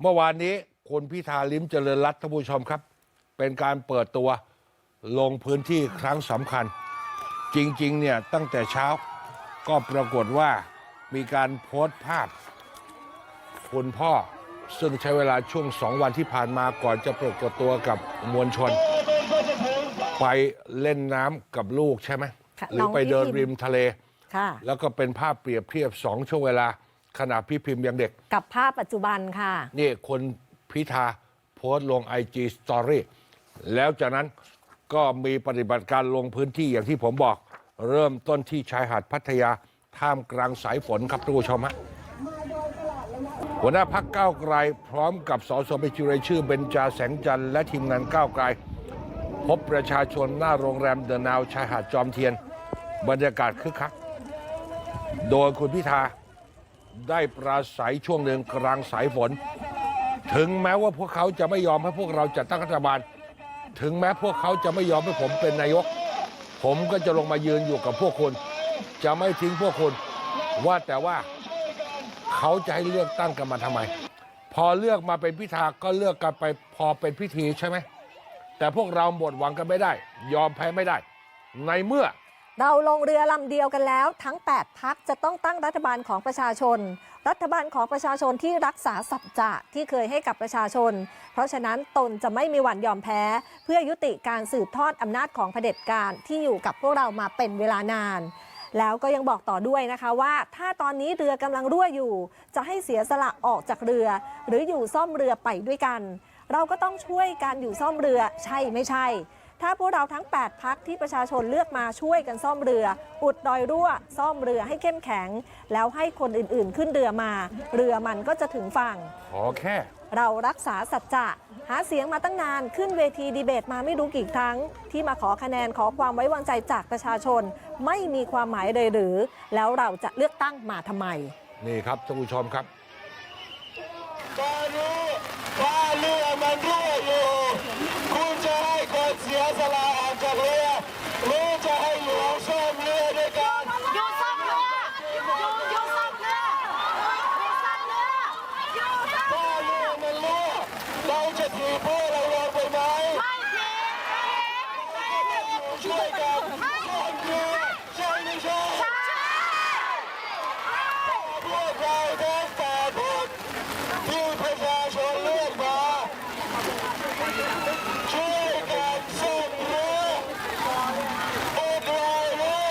เมื่อวานนี้คุณพิธาลิ้มเจริญรัตน์ท่านผู้ชมครับ เป็นการเปิดตัวลงพื้นที่ครั้งสำคัญ จริงๆเนี่ยตั้งแต่เช้าก็ปรากฏว่ามีการโพสต์ภาพ คุณพ่อซึ่งใช้เวลาช่วงสองวันที่ผ่านมาก่อนจะปรากฏตัวกับมวลชน ไปเล่นน้ำกับลูกใช่ไหม ค่ะหรืน้อองไปเดินพี่พิม ริมทะเล ค่ะ แล้วก็เป็นภาพเปรียบเทียบสองช่วงเวลา ขณะพี่พิมพ์ยังเด็ก กับภาพปัจจุบันค่ะ นี่คนพิธาโพสต์ลง IG Story แล้วจากนั้นก็มีปฏิบัติการลงพื้นที่อย่างที่ผมบอก เริ่มต้นที่ชายหาดพัทยา ท่ามกลางสายฝนครับทุกผู้ชมฮะหัวหน้าพักก้าวไกล พร้อมกับสสบัญชีรายชื่อเบญจาแสงจันทร์และทีมงานก้าวไกล พบประชาชนหน้าโรงแรมเดอะนาวชายหาดจอมเทียน บรรยากาศคึกคัก โดยคุณพิธา ได้ปราศัยช่วงหนึ่งกลางสายฝน ถึงแม้ว่าพวกเขาจะไม่ยอมให้พวกเราจัดตั้งรัฐบาล ถึงแม้พวกเขาจะไม่ยอมให้ผมเป็นนายก ผมก็จะลงมายืนอยู่กับพวกคุณจะไม่ทิ้งพวกคุณว่าแต่ว่าเขาจะให้เลือกตั้งกันมาทำไม พอเลือกมาเป็นพิธาก็เลือกกันไปพอเป็นพิธีใช่ไหมแต่พวกเราหมดหวังกันไม่ได้ ยอมแพ้ไม่ได้ ในเมื่อ เราลงเรือลำเดียวกันแล้ว ทั้ง 8 พักจะต้องตั้งรัฐบาลของประชาชน รัฐบาลของประชาชนที่รักษาสัจจะที่เคยให้กับประชาชน เพราะฉะนั้นตนจะไม่มีวันยอมแพ้ เพื่อยุติการสืบทอดอำนาจของเผด็จการที่อยู่กับพวกเรามาเป็นเวลานาน แล้วก็ยังบอกต่อด้วยนะคะว่า ถ้าตอนนี้เรือกำลังรั่วอยู่ จะให้เสียสละออกจากเรือ หรืออยู่ซ่อมเรือไปด้วยกัน เราก็ต้องช่วยกันอยู่ซ่อมเรือใช่ไม่ใช่ ถ้าพวกเราทั้ง 8 พักที่ประชาชนเลือกมาช่วยกันซ่อมเรือ อุดดอยรั่ว ซ่อมเรือให้เข้มแข็ง แล้วให้คนอื่นๆ ขึ้นเรือมา เรือมันก็จะถึงฝั่ง ขอแค่ เรารักษาสัจจะหาเสียงมาตั้งนานขึ้นเวทีดีเบตมาไม่รู้กี่ครั้ง ที่มาขอคะแนนขอความไว้วางใจจากประชาชน ไม่มีความหมายเลยหรือ แล้วเราจะเลือกตั้งมาทำไม นี่ครับท่านผู้ชมครับ ก็รู้ว่าเรือมันรั่วอยู่ คุณจะให้คนเสียสละออกจากเรือหรือจะให้หลวงซ่อมเรือด้วยกัน อยู่ซ่อมเรืออยู่อยู่ซ่อมเรืออยู่ซ่อมเรืออยู่ซ่อม ถ้าเรือมันรั่ว เราจะถีบเพื่อเราลงไปไหม ไม่ผิดไม่ผิด ช่วยกันซ่อมเรือใช่ไม่ใช่พวกเราทั้งแปดคนที่ประชาชนเลือกมาช่วยกันซ่อมเรืออุดรอยเรือ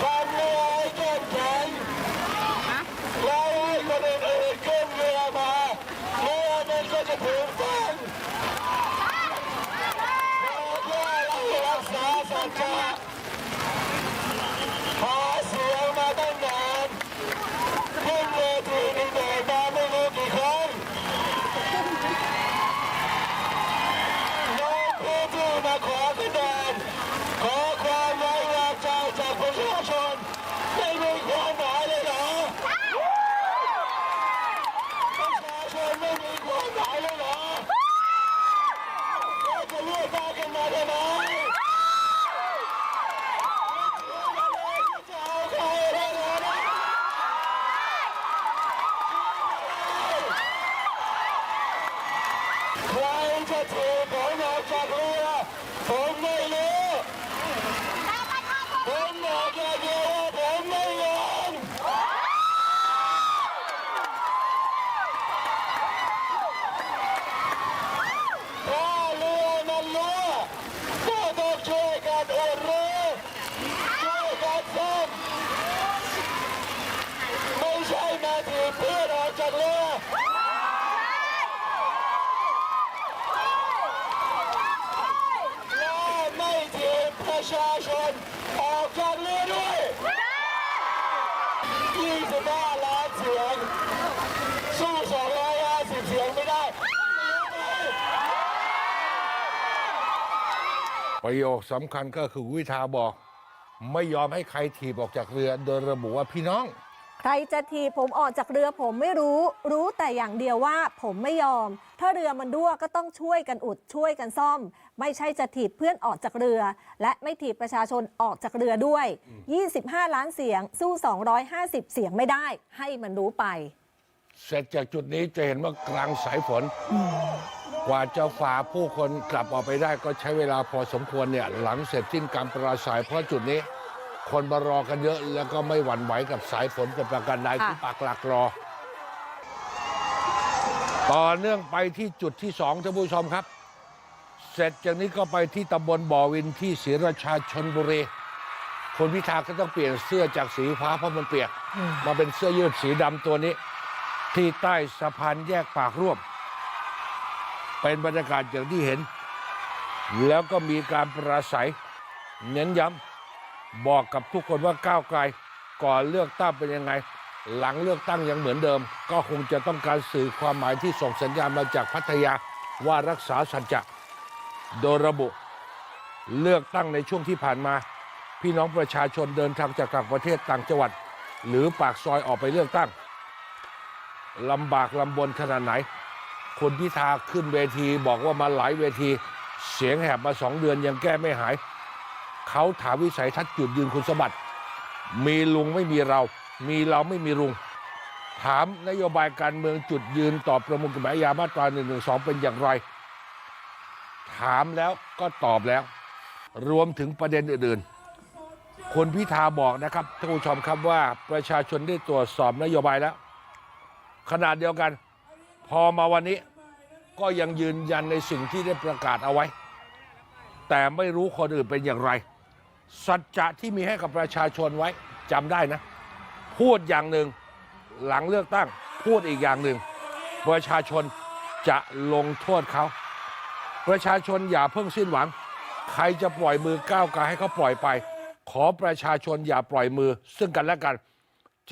ทำเรือให้เข้มแข็งแล้วให้คนอื่นๆขึ้นเรือมาเรือมันก็จะถึงฝั่ง เราเพื่อเรารักษาสัจจะหาเสียงมาตั้งนานขึ้นเวทีดีเบตมาไม่รู้กี่ครั้งลงพื้นที่มา ขอคะแนนขอความไว้วางใจจากประชาชนไม่มีความหมายเลยเหรอประชาชนไม่มีความหมายเลยเหรอเราจะเลือกตั้งกันมาทำไมจะเอใครได้เลยนะใครจะถือผมออกจากรือผมไม่รู้ผมบอกอย่างเดียวว่าผมไม่ยอมถ้าเรือมันรั่วก็ต้องช่วยกันอุดรูช่วยกันซ่อมไม่ใช่มาถีบเพื่อนออกจากเรือและไม่ถีบประชาชนออกจากเรือด้วย 25 ล้านเสียง สู้ 250 เสียงไม่ได้ ประโยคสำคัญก็คือวิธาบอก ไม่ยอมให้ใครถีบออกจากเรือ โดยระบุว่าพี่น้อง ใครจะทีบผมออกจากเรือผมไม่รู้ รู้แต่อย่างเดียวว่าผมไม่ยอม ถ้าเรือมันรั่วก็ต้องช่วยกันอุดช่วยกันซ่อม ไม่ใช่จะถีบเพื่อนออกจากเรือ และไม่ถีบประชาชนออกจากเรือด้วย 25 ล้านเสียงสู้ 250 เสียงไม่ได้ ให้มันรู้ไป เสร็จจากจุดนี้จะเห็นว่ากลางสายฝน กว่าจะฝ่าผู้คนกลับออกไปได้ก็ใช้เวลาพอสมควรเนี่ยหลังเสร็จสิ้นการปราศัยเพราะจุดนี้ คนมารอกันเยอะแล้วก็ไม่หวั่นไหวกับสายฝนกับประกันใดค่ะที่ปักหลักรอ ต่อเนื่องไปที่จุดที่สองท่านผู้ชมครับ เสร็จจากนี้ก็ไปที่ตำบลบ่อวินที่ศรีราชาชนบุรีคุณพิธาก็ต้องเปลี่ยนเสื้อจากสีฟ้าเพราะมันเปียก มาเป็นเสื้อยืดสีดำตัวนี้ ที่ใต้สะพานแยกปากร่วม เป็นบรรยากาศอย่างที่เห็น แล้วก็มีการปราศัย เน้นย้ำบอกกับทุกคนว่าก้าวไกลก่อนเลือกตั้งเป็นยังไง หลังเลือกตั้งยังเหมือนเดิม ก็คงจะต้องการสื่อความหมายที่ส่งสัญญาณมาจากพัทยาว่ารักษาสัจจะโดยระบุ เลือกตั้งในช่วงที่ผ่านมา พี่น้องประชาชนเดินทางจากต่างประเทศต่างจังหวัด หรือปากซอยออกไปเลือกตั้งลำบากลำบนขนาดไหน คุณพิธาขึ้นเวทีบอกว่ามาหลายเวที เสียงแหบมาสองเดือนยังแก้ไม่หาย เขาถามวิสัยทัศน์จุดยืนคุณสมบัติ มีลุงไม่มีเรา มีเราไม่มีลุง ถามนโยบายการเมืองจุดยืนต่อประมวลกฎหมายอาญามาตรา1นึเป็นอย่างไร ถามแล้วก็ตอบแล้ว รวมถึงประเด็นอื่นๆคุณพิธาบอกนะครับท่านผู้ชมครับว่าประชาชนได้ตรวจสอบนโยบายแล้วขนาดเดียวกัน พอมาวันนี้ก็ยังยืนยันในสิ่งที่ได้ประกาศเอาไว้ แต่ไม่รู้คนอื่นเป็นอย่างไร สัจจะที่มีให้กับประชาชนไว้จำได้นะ พูดอย่างหนึ่งหลังเลือกตั้ง พูดอีกอย่างหนึ่งประชาชนจะลงโทษเขา ประชาชนอย่าเพิ่งสิ้นหวัง ใครจะปล่อยมือก้าวไกลให้เขาปล่อยไป ขอประชาชนอย่าปล่อยมือ ซึ่งกันและกัน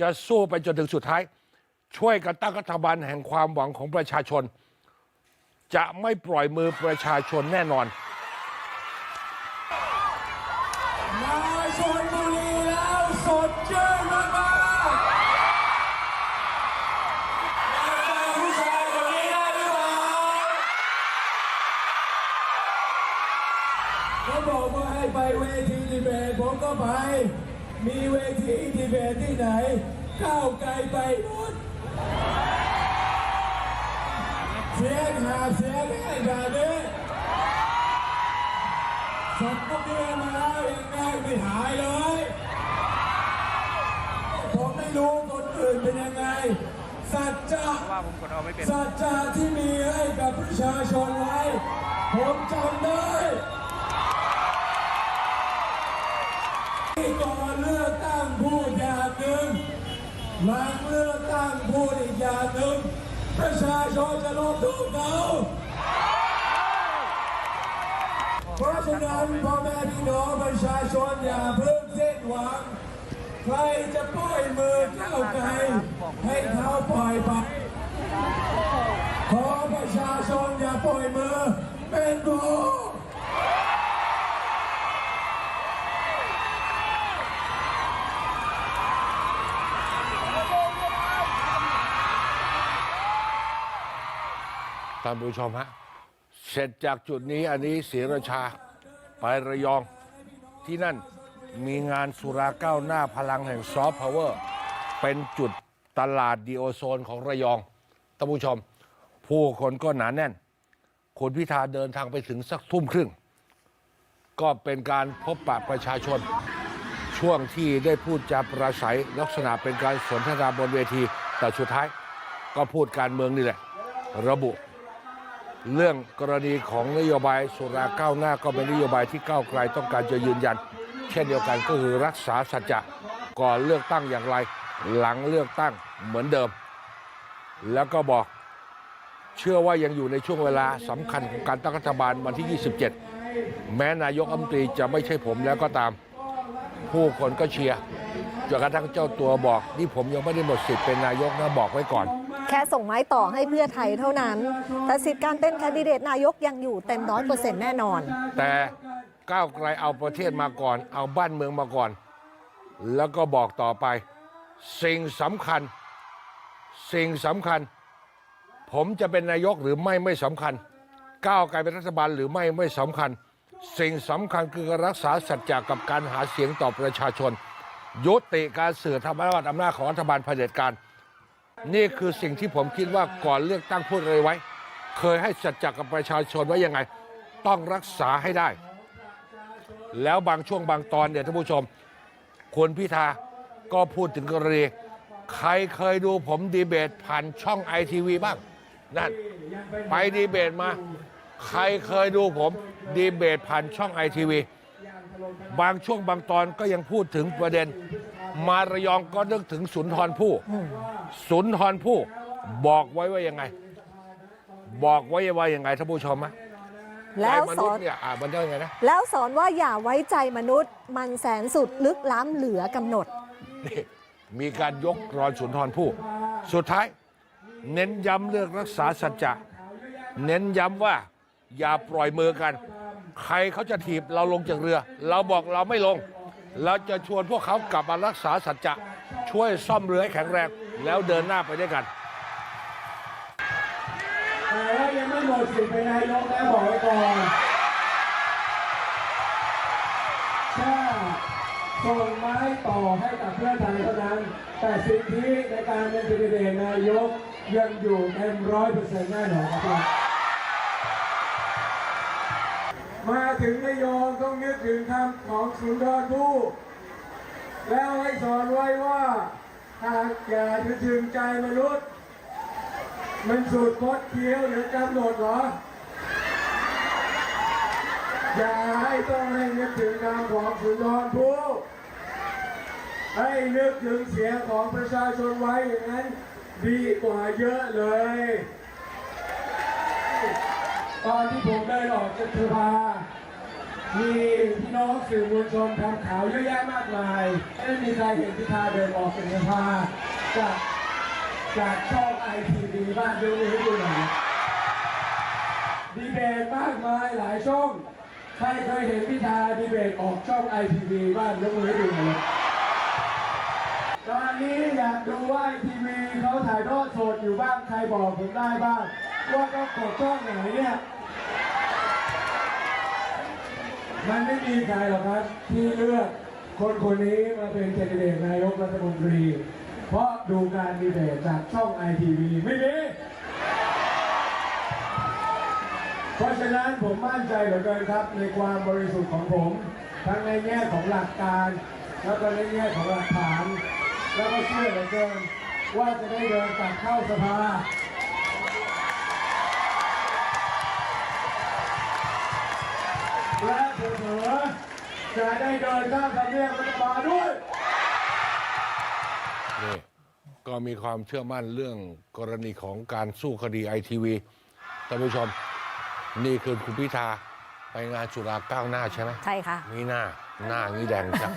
จะสู้ไปจนถึงสุดท้าย ช่วยกันตั้งรัฐบาลแห่งความหวังของประชาชน จะไม่ปล่อยมือประชาชนแน่นอนมาชนบุรีแล้วสดชื่นมากๆผู้ชายคนนี้ได้หรือเปล่าเขาบอกว่าให้ไปเวทีดีเบตผมก็ไป มีเวทีดีเบตที่ไหนก้าวไกลไปหมด เสียงหาเสียงให้แบบนี้สองเดือนมาแล้วยังไงไม่หายเลย ผมไม่รู้คนอื่นเป็นยังไง สัจจะสัจจะที่มีให้กับประชาชนไว้ ผมจำได้ที่ก่อน หลังเลือกตั้งพูดอีกอย่างหนึ่งประชาชนจะลงทุนเขาเพราะฉะนั้นพ่อแม่พี่น้องประชาชนอย่าเพิ่งเส้นหวัง ใครจะปล่อยมือก้าไกลให้เขาปล่อยไปขอประชาชนอย่าปล่อยมือเป็นกูท่านผู้ชมฮะ เสร็จจากจุดนี้อันนี้ศรีราชา ไประยองที่นั่นมีงานสุราก้าวหน้าพลังแห่งซอฟต์พาวเวอร์เป็นจุดตลาดดีโอโซนของระยองท่านผู้ชม ผู้คนก็หนาแน่น คุณพิธาเดินทางไปถึงสักทุ่มครึ่ง ก็เป็นการพบปะประชาชน ช่วงที่ได้พูดจาประสัยลักษณะเป็นการสนทนาบนเวที แต่สุดท้ายก็พูดการเมืองนี่แหละ ระบุ เรื่องกรณีของนโยบายสุราก้าวหน้าก็เป็นนโยบายที่ก้าวไกลต้องการจะยืนยัน เช่นเดียวกันก็คือรักษาสัจจะก่อนเลือกตั้งอย่างไร หลังเลือกตั้งเหมือนเดิม แล้วก็บอกเชื่อว่ายังอยู่ในช่วงเวลาสำคัญของการตั้งรัฐบาลวันที่ 27 แม้นายกรัมตรีจะไม่ใช่ผมแล้วก็ตาม ผู้คนก็เชียร์จนกระทั่งเจ้าตัวบอก นี่ผมยังไม่ได้หมดสิทธิ์เป็นนายกนะบอกไว้ก่อน แค่ส่งไม้ต่อให้เพื่อไทยเท่านั้น แต่สิทธิ์การเป็นแคนดิเดตนายกยังอยู่เต็มร้อยเปอร์เซ็นต์แน่นอน แต่ก้าวไกลเอาประเทศมาก่อน เอาบ้านเมืองมาก่อน แล้วก็บอกต่อไป สิ่งสำคัญ สิ่งสำคัญ ผมจะเป็นนายกหรือไม่ไม่สำคัญ ก้าวไกลเป็นรัฐบาลหรือไม่ไม่สำคัญ สิ่งสำคัญคือการรักษาสัจจะกับการหาเสียงต่อประชาชน ยุติการเสื่อมทำอำนาจอำนาจของรัฐบาลเผด็จการ นี่คือสิ่งที่ผมคิดว่าก่อนเลือกตั้งพูดอะไรไว้ เคยให้สัจจะกับประชาชนไว้ยังไง ต้องรักษาให้ได้ แล้วบางช่วงบางตอนเนี่ยท่านผู้ชมคุณพิธาก็พูดถึงกรณีใครเคยดูผมดีเบตผ่านช่องไอทีวีบ้างนั่นไปดีเบตมา ใครเคยดูผมดีเบตผ่านช่องไอทีวีบางช่วงบางตอนก็ยังพูดถึงประเด็น มาระยองก็นึกถึงสุนทรภู่สุนทรภู่บอกไว้ว่ายังไง บอกไว้ว่ายังไงท่านผู้ชมไหมแล้วใจมสนุษอนย์เนี่ยอ่ามันได้ยังไงนะแล้วสอนว่าอย่าไว้ใจมนุษย์ มันแสนสุดลึกล้ำเหลือกำหนดนี่มีการยกรอนสุนทรภู่สุดท้าย เน้นย้ำเรื่องรักษาสัจจะเน้นย้ำว่า อย่าปล่อยมือกัน ใครเขาจะถีบเราลงจากเรือ เราบอกเราไม่ลง เราจะชวนพวกเขากลับมารักษาสัจจะช่วยซ่อมเรือให้แข็งแรงแล้วเดินหน้าไปด้วยกันแต่ว่ายังไม่หมดสิทธิ์เป็นนายกนะบอกไว้ก่อนถ้าส่งไม้ต่อให้กับเพื่อไทยเท่านั้น แต่สิทธิในการเป็นแคนดิเดตนายกยังอยู่เต็มร้อยเปอร์เซ็นต์แน่นอนครับ มาถึงนายกต้องนึกถึงคำของสุนทรภู่แล้วให้สอนไว้ว่าหากอยากจะถึงใจมนุษย์ มันสูตรคดเคี้ยวหรือกำหนดเหรอ อย่าให้ต้องให้นึกถึงนามของสุนทรภู่ให้นึกถึงเสียงของประชาชนไว้อย่างนั้น ดีกว่าเยอะเลย ตอนที่ผมเดินออกจากสภามีพี่น้องสื่อมวลชนทำข่าวเยอะแยะมากมายไม่มีใครเห็นพิธาเดินออกจากสภาจากจากช่องไอทีวีบ้านดูให้ดูหน่อยดีเบตมากมายหลายช่อง ใครเคยเห็นพิธาดีเบตออกช่องไอทีวีบ้านยกมือให้ดูหน่อยตอนนี้อยากดูว่าไอทีวีเขาถ่ายทอดสดอยู่บ้างใครบอกผมได้บ้าง ว่าต้อช่องไหนเนี่ย มันไม่มีใครหรอกครับ ที่เลือกคนคนนี้มาเป็นแคนดิเดตนายกรัฐมนตรี เพราะดูการดีเบตจากช่องไอทีวีไม่มีเพราะฉะนั้นผมมั่นใจเหลือเกินครับ ในความบริสุทธิ์ของผม ทั้งในแง่ของหลักการ แล้วก็ในแง่ของหลักฐาน แล้วก็เชื่อเหลือเกินว่าจะได้เดินกลับเข้าสภา เผลอๆจะได้เดินข้ามทำเนียบรัฐบาลด้วย นี่ก็มีความเชื่อมั่นเรื่องกรณีของการสู้คดีไอทีวีท่านผู้ชม นี่คือคุณพิธา ไปงานสุราก้าวหน้าใช่ไหมใช่ค่ะ มีหน้าหน้างี้แดงจ้ะ